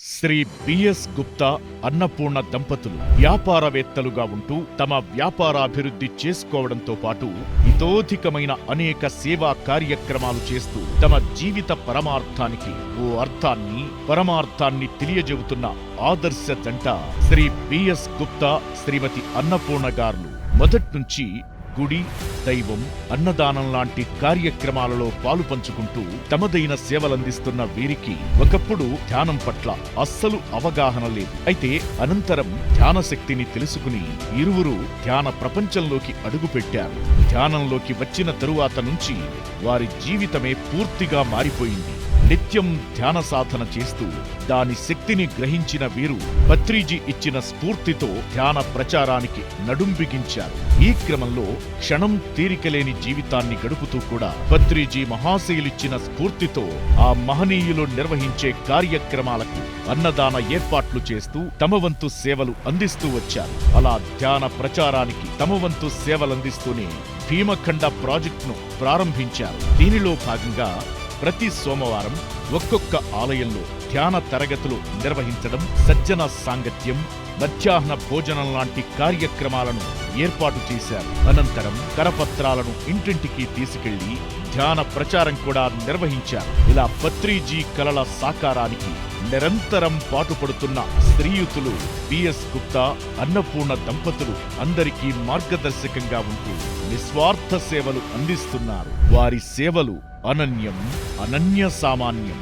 Shri B S Gupta Annapurna దంపతులు వ్యాపారవేత్తలుగా ఉంటూ తమ వ్యాపారాభివృద్ధి చేసుకోవడంతో పాటు ఇతోధికమైన అనేక సేవా కార్యక్రమాలు చేస్తూ తమ జీవిత పరమార్థానికి ఓ అర్థాన్ని పరమార్థాన్ని తెలియజెబుతున్న ఆదర్శ జంట శ్రీ బిఎస్ గుప్తా శ్రీమతి అన్నపూర్ణ గారులు మొదట్నుంచి గుడి దైవం అన్నదానం లాంటి కార్యక్రమాలలో పాలు పంచుకుంటూ తమదైన సేవలందిస్తున్న వీరికి ఒకప్పుడు ధ్యానం పట్ల అస్సలు అవగాహన లేదు. అయితే అనంతరం ధ్యాన శక్తిని తెలుసుకుని ఇరువురు ధ్యాన ప్రపంచంలోకి అడుగుపెట్టారు. ధ్యానంలోకి వచ్చిన తరువాత నుంచి వారి జీవితమే పూర్తిగా మారిపోయింది. నిత్యం ధ్యాన సాధన చేస్తూ దాని శక్తిని గ్రహించిన వీరు భత్రీజీ ఇచ్చిన స్ఫూర్తితో ధ్యాన ప్రచారానికి నడుం బిగించారు ఈ క్రమంలో క్షణం తీరికలేని జీవితాన్ని గడుపుతూ కూడా భత్రీజీ మహాశయులిచ్చిన స్ఫూర్తితో ఆ మహనీయులు నిర్వహించే కార్యక్రమాలకు అన్నదాన ఏర్పాట్లు చేస్తూ తమ వంతు సేవలు అందిస్తూ వచ్చారు. అలా ధ్యాన ప్రచారానికి తమ వంతు సేవలందిస్తూనే భీమఖండ ప్రాజెక్టును ప్రారంభించారు. దీనిలో భాగంగా ప్రతి సోమవారం ఒక్కొక్క ఆలయంలో ధ్యాన తరగతులు నిర్వహించడం సజ్జన సాంగత్యం మధ్యాహ్న భోజనం లాంటి కార్యక్రమాలను ఏర్పాటు చేశారు. అనంతరం కరపత్రాలను ఇంటింటికి తీసుకెళ్ళి ధ్యాన ప్రచారం కూడా నిర్వహించారు. ఇలా పత్రిజీ కలల సాకారానికి నిరంతరం పాటుపడుతున్న శ్రీయుతులు బిఎస్ గుప్తా అన్నపూర్ణ దంపతులు అందరికీ మార్గదర్శకంగా ఉంటూ నిస్వార్థ సేవలు అందిస్తున్నారు. వారి సేవలు అనన్యం అనన్య సామాన్యం.